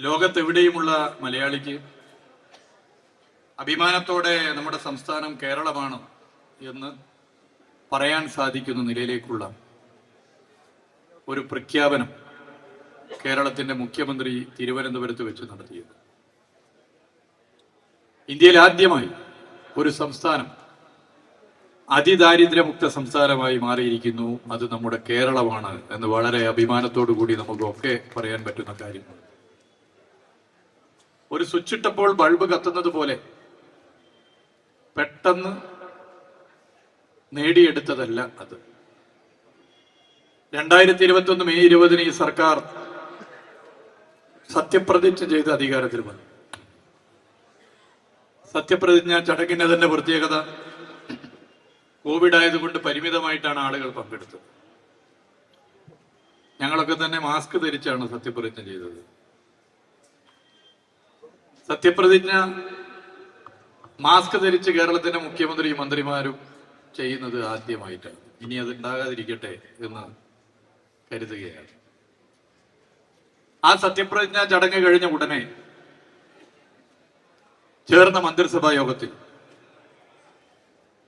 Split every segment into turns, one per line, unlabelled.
ലോകത്തെവിടെയുമുള്ള മലയാളിക്ക് അഭിമാനത്തോടെ നമ്മുടെ സംസ്ഥാനം കേരളമാണ് എന്ന് പറയാൻ സാധിക്കുന്ന നിലയിലേക്കുള്ള ഒരു പ്രഖ്യാപനം കേരളത്തിന്റെ മുഖ്യമന്ത്രി തിരുവനന്തപുരത്ത് വെച്ച് നടത്തിയത്. ഇന്ത്യയിൽ ആദ്യമായി ഒരു സംസ്ഥാനം അതിദാരിദ്ര്യമുക്ത സംസ്ഥാനമായി മാറിയിരിക്കുന്നു. അത് നമ്മുടെ കേരളമാണ് എന്ന് വളരെ അഭിമാനത്തോടു കൂടി നമുക്കൊക്കെ പറയാൻ പറ്റുന്ന കാര്യമാണ്. ഒരു സ്വിച്ച് ഇട്ടപ്പോൾ ബൾബ് കത്തുന്നത് പോലെ പെട്ടെന്ന് നേടിയെടുത്തതല്ല അത്. രണ്ടായിരത്തി ഇരുപത്തി ഒന്ന് മെയ് ഇരുപതിന് ഈ സർക്കാർ സത്യപ്രതിജ്ഞ ചെയ്ത് അധികാരത്തിൽ വന്നു. സത്യപ്രതിജ്ഞ ചടങ്ങിന്റെ തന്നെ പ്രത്യേകത കോവിഡ് ആയതുകൊണ്ട് പരിമിതമായിട്ടാണ് ആളുകൾ പങ്കെടുത്തത്. ഞങ്ങളൊക്കെ തന്നെ മാസ്ക് ധരിച്ചാണ് സത്യപ്രതിജ്ഞ ചെയ്തത്. സത്യപ്രതിജ്ഞ മാസ്ക് ധരിച്ച് കേരളത്തിന്റെ മുഖ്യമന്ത്രിയും മന്ത്രിമാരും ചെയ്യുന്നത് ആദ്യമായിട്ടാണ് ഇനി അത് ഉണ്ടാകാതിരിക്കട്ടെ എന്ന് കരുതുകയാണ്. ആ സത്യപ്രതിജ്ഞ ചടങ്ങ് കഴിഞ്ഞ ഉടനെ ചേർന്ന മന്ത്രിസഭാ യോഗത്തിൽ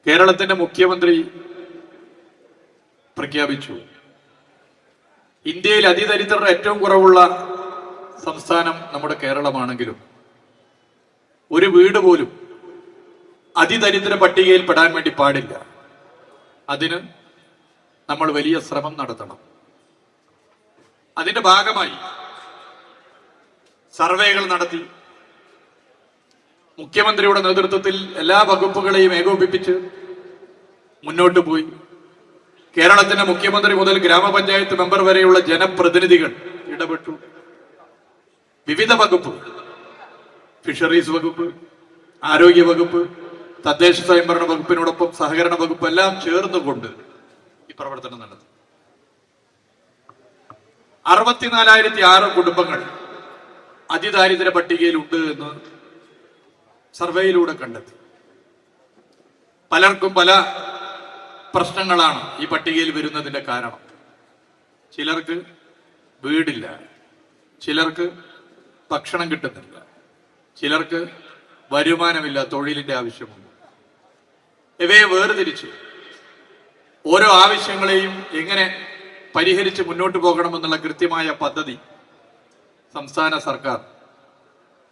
കേരളത്തിന്റെ മുഖ്യമന്ത്രി പ്രഖ്യാപിച്ചു. ഇന്ത്യയിൽ അതിദരിദ്രരുടെ ഏറ്റവും കുറവുള്ള സംസ്ഥാനം നമ്മുടെ കേരളമാണെങ്കിലും ഒരു വീട് പോലും അതിദരിദ്ര പട്ടികയിൽ പെടാൻ വേണ്ടി പാടില്ല. അതിന് നമ്മൾ വലിയ ശ്രമം നടത്തണം. അതിന്റെ ഭാഗമായി സർവേകൾ നടത്തി മുഖ്യമന്ത്രിയുടെ നേതൃത്വത്തിൽ എല്ലാ വകുപ്പുകളെയും ഏകോപിപ്പിച്ച് മുന്നോട്ട് പോയി. കേരളത്തിന്റെ മുഖ്യമന്ത്രി മുതൽ ഗ്രാമപഞ്ചായത്ത് മെമ്പർ വരെയുള്ള ജനപ്രതിനിധികൾ ഇടപെട്ടു. വിവിധ വകുപ്പുകൾ. ഫിഷറീസ് വകുപ്പ് ആരോഗ്യ വകുപ്പ് തദ്ദേശ സ്വയംഭരണ വകുപ്പിനോടൊപ്പം സഹകരണ വകുപ്പ് എല്ലാം ചേർന്നുകൊണ്ട് ഈ പ്രവർത്തനം നടത്തി അറുപത്തിനാലായിരത്തി ആറ് കുടുംബങ്ങൾ അതിദാരിദ്ര്യ പട്ടികയിലുണ്ട് എന്ന് സർവേയിലൂടെ കണ്ടെത്തി. പലർക്കും പല പ്രശ്നങ്ങളാണ് ഈ പട്ടികയിൽ വരുന്നതിന്റെ കാരണം. ചിലർക്ക് വീടില്ല ചിലർക്ക് ഭക്ഷണം കിട്ടുന്നില്ല ചിലർക്ക് വരുമാനമില്ല തൊഴിലിന്റെ ആവശ്യമുണ്ട്. ഇവയെ വേർതിരിച്ച് ഓരോ ആവശ്യങ്ങളെയും എങ്ങനെ പരിഹരിച്ച് മുന്നോട്ട് പോകണമെന്നുള്ള കൃത്യമായ പദ്ധതി സംസ്ഥാന സർക്കാർ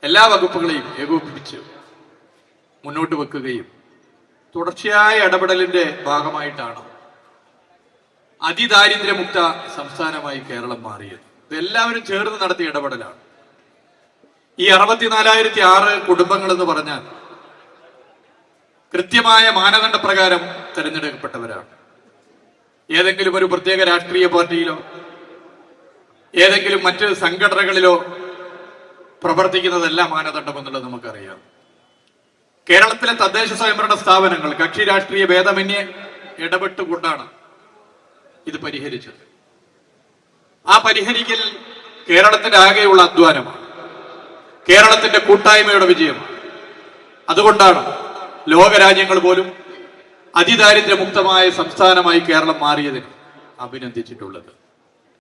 എല്ലാ വകുപ്പുകളെയും ഏകോപിപ്പിച്ച് മുന്നോട്ട് വെക്കുകയും തുടർച്ചയായ ഇടപെടലിന്റെ ഭാഗമായിട്ടാണ് അതിദാരിദ്ര്യമുക്ത സംസ്ഥാനമായി കേരളം മാറിയത്. ഇതെല്ലാവരും ചേർന്ന് നടത്തിയ ഇടപെടലാണ്. ഈ അറുപത്തിനാലായിരത്തി ആറ് കുടുംബങ്ങൾ എന്ന് പറഞ്ഞാൽ കൃത്യമായ മാനദണ്ഡ പ്രകാരം തിരഞ്ഞെടുക്കപ്പെട്ടവരാണ്. ഏതെങ്കിലും ഒരു പ്രത്യേക രാഷ്ട്രീയ പാർട്ടിയിലോ ഏതെങ്കിലും മറ്റ് സംഘടനകളിലോ പ്രവർത്തിക്കുന്നതല്ല മാനദണ്ഡം എന്നുള്ളത് നമുക്കറിയാം. കേരളത്തിലെ തദ്ദേശ സ്വയംഭരണ സ്ഥാപനങ്ങൾ കക്ഷി രാഷ്ട്രീയ ഭേദമന്യേ ഇടപെട്ടുകൊണ്ടാണ് ഇത് പരിഹരിച്ചത്. ആ പരിഹരിക്കൽ കേരളത്തിന്റെ ആകെയുള്ള അധ്വാനമാണ്. കേരളത്തിന്റെ കൂട്ടായ്മയുടെ വിജയം. അതുകൊണ്ടാണ് ലോകരാജ്യങ്ങൾ പോലും അതിദാരിദ്ര്യമുക്തമായ സംസ്ഥാനമായി കേരളം മാറിയതിന് അഭിനന്ദിച്ചിട്ടുള്ളത്.